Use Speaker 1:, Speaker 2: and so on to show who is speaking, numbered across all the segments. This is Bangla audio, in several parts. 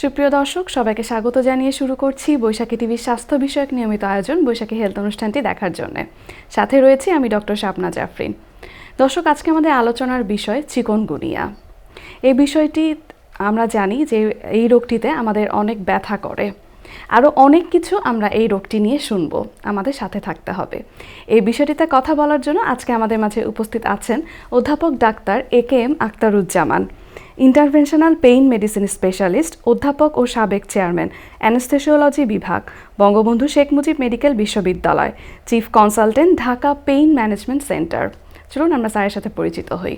Speaker 1: সুপ্রিয় দর্শক, সবাইকে স্বাগত জানিয়ে শুরু করছি বৈশাখী টিভির স্বাস্থ্য বিষয়ক নিয়মিত আয়োজন বৈশাখী হেলথ অনুষ্ঠানটি দেখার জন্য। সাথে রয়েছি আমি ডক্টর শাপনা জাফরিন। দর্শক, আজকে আমাদের আলোচনার বিষয় চিকনগুনিয়া। এই বিষয়টি আমরা জানি যে এই রোগটিতে আমাদের অনেক ব্যথা করে। আরও অনেক কিছু আমরা এই রোগটি নিয়ে শুনব, আমাদের সাথে থাকতে হবে। এই বিষয়টিতে কথা বলার জন্য আজকে আমাদের মাঝে উপস্থিত আছেন অধ্যাপক doctor A K M Aktaruzzaman interventional pain medicine specialist, অধ্যাপক ও সাবেক চেয়ারম্যান, অ্যানেস্থেসিওলজি বিভাগ, বঙ্গবন্ধু শেখ মুজিব মেডিকেল বিশ্ববিদ্যালয়, chief consultant, Dhaka pain management centre. চলুন আমরা স্যারের সাথে পরিচিত হই।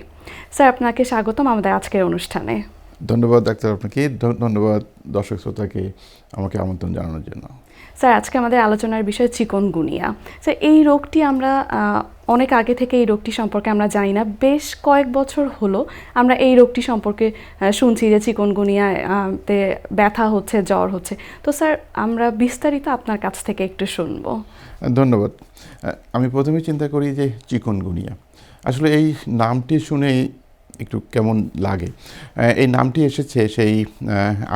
Speaker 1: স্যার, আপনাকে স্বাগতম আমাদের আজকের অনুষ্ঠানে।
Speaker 2: ধন্যবাদ ডাক্তার আপনাকে। ধন্যবাদ দর্শক শ্রোতাকে আমাকে আমন্ত্রণ জানানোর জন্য।
Speaker 1: স্যার আজকে আমাদের আলোচনার বিষয় চিকনগুনিয়া। স্যার এই রোগটি আমরা অনেক আগে থেকে এই রোগটি সম্পর্কে আমরা জানি না। বেশ কয়েক বছর হলো আমরা এই রোগটি সম্পর্কে শুনছি যে চিকনগুনিয়া আহ, তে ব্যথা হচ্ছে জ্বর হচ্ছে। তো স্যার আমরা বিস্তারিত আপনার কাছ থেকে একটু শুনব।
Speaker 2: ধন্যবাদ। আমি প্রথমে চিন্তা করি যে চিকনগুনিয়া। আসলে এই নামটি শুনেই একটু কেমন লাগে। এই নামটি এসেছে সেই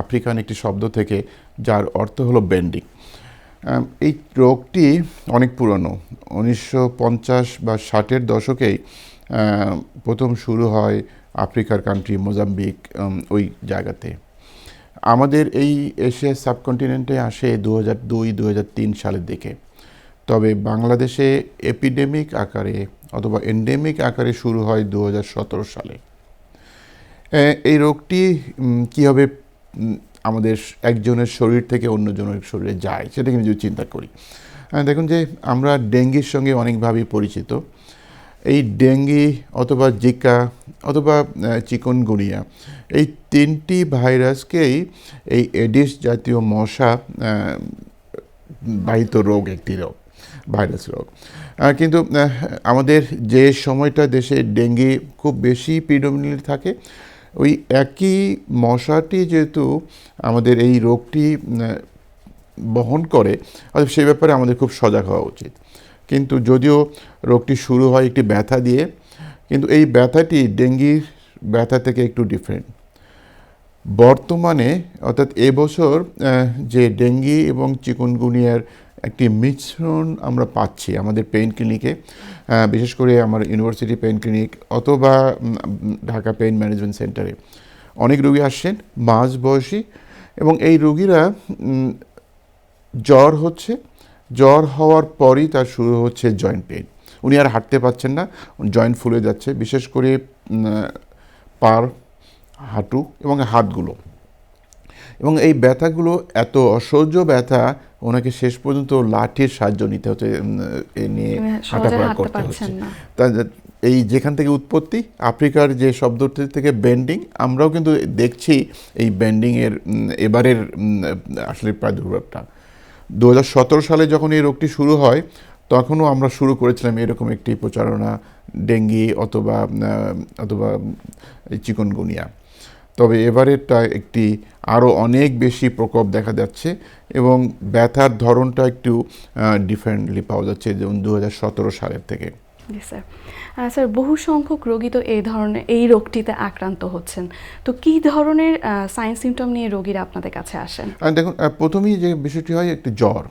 Speaker 2: আফ্রিকান একটি শব্দ থেকে যার অর্থ হলো বেন্ডিং এই রোগটি অনেক পুরনো। উনিশশো পঞ্চাশ বা ষাটের দশকেই প্রথম শুরু হয় আফ্রিকার কান্ট্রি মোজাম্বিক ওই জায়গাতে। আমাদের এই এশিয়া সাবকন্টিনেন্টে আসে দু হাজার দুই দু হাজার তিন সালের দিকে। তবে বাংলাদেশে এপিডেমিক আকারে অথবা এন্ডেমিক আকারে শুরু হয় দু হাজার সতেরো সালে। এই রোগটি কীভাবে আমাদের একজনের শরীর থেকে অন্যজনের শরীরে যায়, সেটা কিন্তু চিন্তা করি। দেখুন যে আমরা ডেঙ্গির সঙ্গে অনেকভাবেই পরিচিত। এই ডেঙ্গি অথবা জিকা অথবা চিকনগুনিয়া, এই তিনটি ভাইরাসকেই এই এডিস জাতীয় মশা বাহিত রোগ, একটি রোগ, ভাইরাস রোগ। কিন্তু আমাদের যে সময়টা দেশে ডেঙ্গি খুব বেশি প্রিডমিনেন্ট থাকে ওই একই মশাটি যেহেতু আমাদের এই রোগটি বহন করে, অতএব সেই ব্যাপারে আমাদের খুব সজাগ হওয়া উচিত। কিন্তু যদিও রোগটি শুরু হয় একটি ব্যথা দিয়ে, কিন্তু এই ব্যথাটি ডেঙ্গির ব্যথা থেকে একটু ডিফারেন্ট বর্তমানে, অর্থাৎ এবছর যে ডেঙ্গি এবং চিকুনগুনিয়ার একটি মিশ্রণ আমরা পাচ্ছি আমাদের পেইন ক্লিনিকে বিশেষ করে আমার ইউনিভার্সিটি পেইন ক্লিনিক অথবা ঢাকা পেইন ম্যানেজমেন্ট সেন্টারে। অনেক রুগী আসছেন মাঝ বয়সী, এবং এই রুগীরা জ্বর হচ্ছে। জ্বর হওয়ার পরই তার শুরু হচ্ছে জয়েন্ট পেইন। উনি আর হাঁটতে পারছেন না, জয়েন্ট ফুলে যাচ্ছে, বিশেষ করে পার, হাঁটু এবং হাতগুলো। এবং এই ব্যথাগুলো, এত অসহ্য ব্যথা ওনাকে শেষ পর্যন্ত লাঠির সাহায্য নিতে হচ্ছে এ নিয়ে
Speaker 1: সহজে
Speaker 2: হাঁটাফেরা করতে হচ্ছে। তা এই যেখান থেকে উৎপত্তি আফ্রিকার যে শব্দটি থেকে ব্যান্ডিং আমরাও কিন্তু দেখছি এই ব্যান্ডিংয়ের এবারের আসলে প্রাদুর্ভাবটা। দু হাজার সতেরো সালে যখন এই রোগটি শুরু হয় তখনও আমরা শুরু করেছিলাম এরকম একটি প্রচারণা ডেঙ্গি অথবা অথবা চিকনগুনিয়া। তবে এবারেরটা একটি আরও অনেক বেশি প্রকোপ দেখা যাচ্ছে এবং ব্যথার ধরনটা একটু ডিফারেন্টলি পাওয়া যাচ্ছে যেমন দু হাজার সতেরো সালের থেকে।
Speaker 1: স্যার স্যার বহু সংখ্যক রোগী তো এই ধরনের এই রোগটিতে আক্রান্ত হচ্ছেন। তো কী ধরনের সাইন সিমটম নিয়ে রোগীরা আপনাদের কাছে আসেন?
Speaker 2: দেখুন প্রথমেই যে বিষয়টি হয় একটু জ্বর।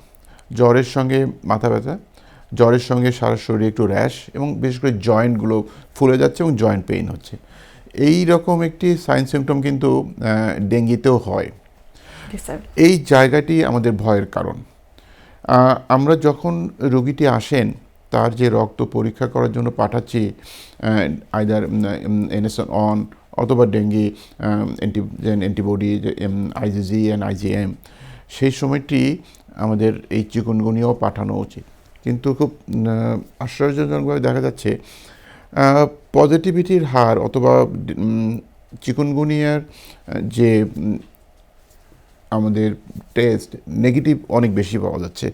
Speaker 2: জ্বরের সঙ্গে মাথা ব্যথা জ্বরের সঙ্গে সারা শরীরে একটু র্যাশ এবং বিশেষ করে জয়েন্টগুলো ফুলে যাচ্ছে এবং জয়েন্ট পেইন হচ্ছে। এই রকম একটি সাইন সিমটম কিন্তু ডেঙ্গিতেও হয়। এই জায়গাটি আমাদের ভয়ের কারণ। আমরা যখন রোগীটি আসেন তার যে রক্ত পরীক্ষা করার জন্য পাঠাচ্ছি আইদার এনএসন অন অথবা dengue antigen antibody IgG and IgM সেই সময়টি আমাদের এই চিকনগুনিয়াও পাঠানো উচিত। কিন্তু খুব আশ্চর্যজনকভাবে দেখা যাচ্ছে পজিটিভিটির হার অথবা চিকুনগুনিয়ার যে আমাদের টেস্ট নেগেটিভ অনেক বেশি পাওয়া যাচ্ছে।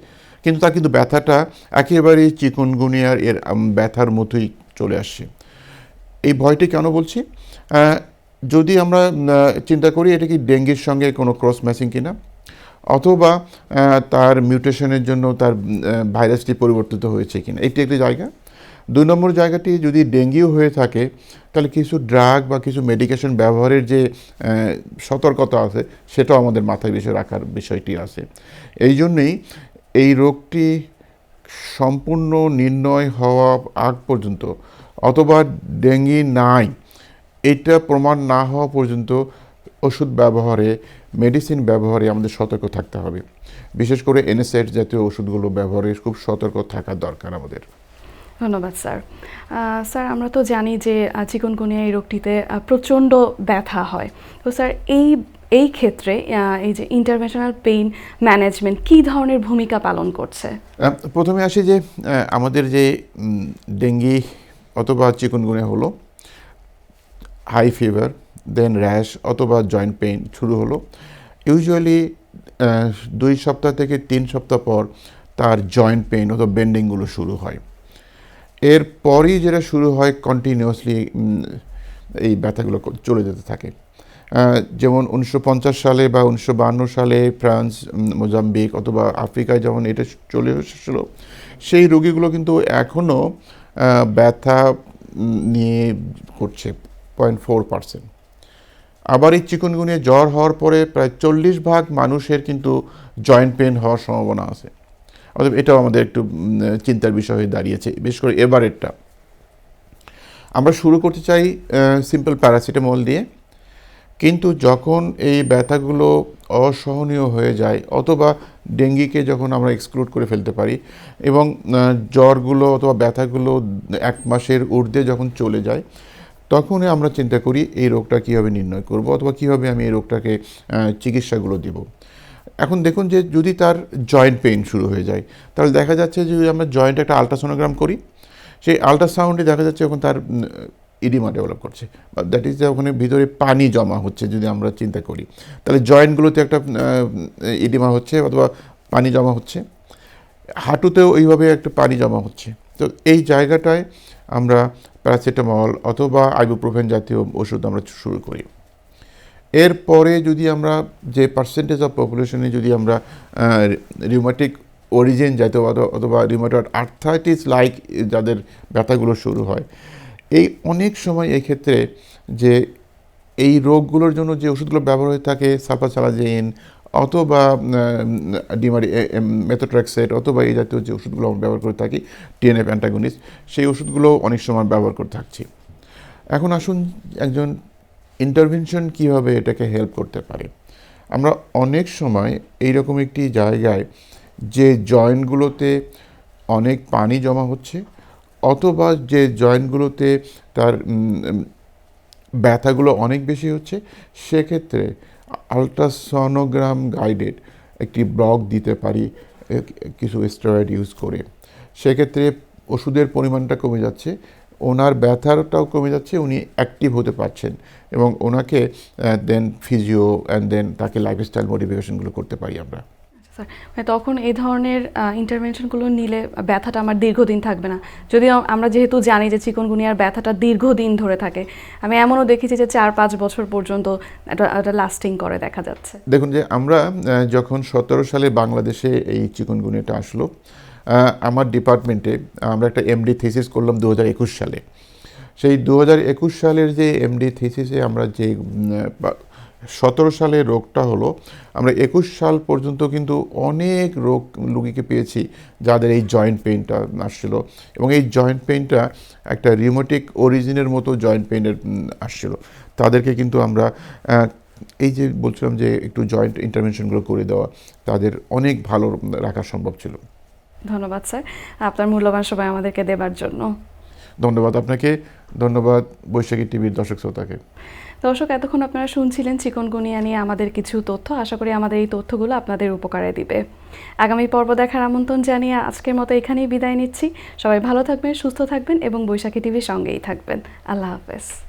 Speaker 2: কিন্তু তা কিন্তু ব্যথাটা একেবারেই চিকুনগুনিয়ার এর ব্যথার মতোই চলে আসছে। এই ভয়টি কেন বলছি? যদি আমরা চিন্তা করি এটা কি ডেঙ্গির সঙ্গে কোনো ক্রস ম্যাচিং কিনা? অথবা তার মিউটেশনের জন্য তার ভাইরাসটি পরিবর্তিত হয়েছে কিনা? এটি একটি জায়গা। দুই নম্বর জায়গাটি যদি ডেঙ্গিও হয়ে থাকে, তাহলে কিছু ড্রাগ বা কিছু মেডিকেশন ব্যবহারের যে সতর্কতা আছে, সেটাও আমাদের মাথায় বেশি রাখার বিষয়টি আছে। এই জন্যেই এই রোগটি সম্পূর্ণ নির্ণয় হওয়া আগ পর্যন্ত, অথবা ডেঙ্গি নাই, এটা প্রমাণ না হওয়া পর্যন্ত ওষুধ ব্যবহারে, মেডিসিন ব্যবহারে আমাদের সতর্ক থাকতে হবে। বিশেষ করে এনএসএড জাতীয় ওষুধগুলো ব্যবহারে খুব সতর্ক থাকা দরকার আমাদের।
Speaker 1: ধন্যবাদ, স্যার। স্যার, আমরা তো জানি যে চিকনগুনিয়া এই রোগটিতে প্রচণ্ড ব্যথা হয়। তো স্যার, এই এই ক্ষেত্রে এই যে ইন্টারভেনশনাল পেইন ম্যানেজমেন্ট কী ধরনের ভূমিকা পালন করছে?
Speaker 2: প্রথমে আসি যে আমাদের যে ডেঙ্গি অথবা চিকনগুনিয়া হলো হাই ফিভার দেন র্যাশ অথবা জয়েন্ট পেইন শুরু হলো। ইউজুয়ালি দুই সপ্তাহ থেকে তিন সপ্তাহ পর তার জয়েন্ট পেইন অথবা বেন্ডিংগুলো শুরু হয়। এরপরই যেটা শুরু হয় কন্টিনিউয়াসলি এই ব্যথাগুলো চলে যেতে থাকে। যেমন উনিশশো পঞ্চাশ সালে বা উনিশশো সালে ফ্রান্স মোজাম্বিক অথবা আফ্রিকায় যখন এটা চলে এসেছিল, সেই রোগীগুলো কিন্তু এখনও ব্যথা নিয়ে করছে পয়েন্ট ফোর পার্সেন্ট আবার এই চিকুনগুনিয়া জ্বর হওয়ার পরে প্রায় চল্লিশ ভাগ মানুষের কিন্তু জয়েন্ট পেন হওয়ার সম্ভাবনা আছে। অতএব এটাও আমাদের একটু চিন্তার বিষয় হয়ে দাঁড়িয়েছে, বিশেষ করে এবারেরটা। আমরা শুরু করতে চাই সিম্পল প্যারাসিটামল দিয়ে। কিন্তু যখন এই ব্যথাগুলো অসহনীয় হয়ে যায়, অথবা ডেঙ্গিকে যখন আমরা এক্সক্লুড করে ফেলতে পারি, এবং জ্বরগুলো অথবা ব্যথাগুলো এক মাসের ঊর্ধ্বে যখন চলে যায়, তখনই আমরা চিন্তা করি, এই রোগটা কীভাবে নির্ণয় করব, অথবা কীভাবে আমি এই রোগটাকে চিকিৎসাগুলো দিব। এখন দেখুন যে যদি তার জয়েন্ট পেইন শুরু হয়ে যায়, তাহলে দেখা যাচ্ছে যে যদি আমরা জয়েন্ট একটা আলট্রাসোনোগ্রাম করি, সেই আলট্রাসাউন্ডে দেখা যাচ্ছে এখন তার ইডিমা ডেভেলপ করছে, বা দ্যাট ইজ ওখানে ভিতরে পানি জমা হচ্ছে যদি আমরা চিন্তা করি। তাহলে জয়েন্টগুলোতে একটা ইডিমা হচ্ছে অথবা পানি জমা হচ্ছে, হাঁটুতেও এইভাবে একটা পানি জমা হচ্ছে। তো এই জায়গাটায় আমরা প্যারাসিটামল অথবা আইবুপ্রোফেন জাতীয় ওষুধ আমরা শুরু করি। এরপরে যদি আমরা যে পার্সেন্টেজ অফ পপুলেশনে যদি আমরা রিউমাটিক অরিজিন জাতীয় অথবা- রিউমাটয়েড আর্থাইটিস লাইক যাদের ব্যথাগুলো শুরু হয়, এই অনেক সময় এই ক্ষেত্রে যে এই রোগগুলোর জন্য যে ওষুধগুলো ব্যবহার হয়ে থাকে সালফাসালাজিন অথবা ডিমারি মেথোট্রাক্সেট অথবা এই জাতীয় যে ওষুধগুলো আমরা ব্যবহার করে থাকি টিএনএফ অ্যান্টাগনিস্ট সেই ওষুধগুলো অনেক সময় ব্যবহার করে থাকছি। এখন আসুন একজন ইন্টারভেনশন কীভাবে এটাকে হেল্প করতে পারে? আমরা অনেক সময় এইরকম একটি জায়গায় যে জয়েন্টগুলোতে অনেক পানি জমা হচ্ছে, অথবা যে জয়েন্টগুলোতে তার ব্যথাগুলো অনেক বেশি হচ্ছে, সেক্ষেত্রে আলট্রাসনোগ্রাম গাইডেড একটি ব্লক দিতে পারি কিছু স্টেরয়েড ইউজ করে। সেক্ষেত্রে ওষুধের পরিমাণটা কমে যাচ্ছে ওনার ব্যথাটাও কমে যাচ্ছে উনি অ্যাক্টিভ হতে পারছেন এবং ওনাকে দেন ফিজিও অ্যান্ড দেন তাকে লাইফস্টাইল মডিফিকেশনগুলো করতে পারি আমরা।
Speaker 1: স্যার মানে তখন এই ধরনের ইন্টারভেনশনগুলো নিলে ব্যথাটা আমার দীর্ঘদিন থাকবে না। যদি আমরা যেহেতু জানি যে চিকনগুনিয়ার ব্যথাটা দীর্ঘদিন ধরে থাকে আমি এমনও দেখেছি যে চার পাঁচ বছর পর্যন্ত এটা লাস্টিং করে দেখা যাচ্ছে।
Speaker 2: দেখুন যে আমরা যখন সতেরো সালে বাংলাদেশে এই চিকনগুনিয়াটা আসলো আমার ডিপার্টমেন্টে আমরা একটা এমডি থিসিস করলাম দু হাজার একুশ সালে। সেই দু হাজার একুশ সালের যে এমডি থিসিসে আমরা যে সতেরো সালে রোগটা হলো, আমরা একুশ সাল পর্যন্ত কিন্তু অনেক রোগ রুগীকে পেয়েছি, যাদের এই জয়েন্ট পেইনটা আসছিল। এবং এই জয়েন্ট পেইনটা একটা রিমোটিক অরিজিনের মতো জয়েন্ট পেইনের আসছিল। তাদেরকে কিন্তু আমরা এই যে বলছিলাম যে একটু জয়েন্ট ইন্টারভেনশনগুলো করে দেওয়া, তাদের অনেক ভালো রাখা সম্ভব ছিল।
Speaker 1: ধন্যবাদ স্যার। আপনার মূল্যবান সময় আমাদেরকে দেবার জন্য।
Speaker 2: ধন্যবাদ আপনাকে। ধন্যবাদ বৈশাখী টিভির দর্শক শ্রোতাকে।
Speaker 1: দর্শক এতক্ষণ আপনারা শুনছিলেন চিকনগুনিয়া নিয়ে আমাদের কিছু তথ্য। আশা করি আমাদের এই তথ্যগুলো আপনাদের উপকারে দিবে। আগামী পর্ব দেখার আমন্ত্রণ জানিয়ে আজকের মতো এখানেই বিদায় নিচ্ছি। সবাই ভালো থাকবেন সুস্থ থাকবেন এবং বৈশাখী টিভির সঙ্গেই থাকবেন। আল্লাহ হাফেজ।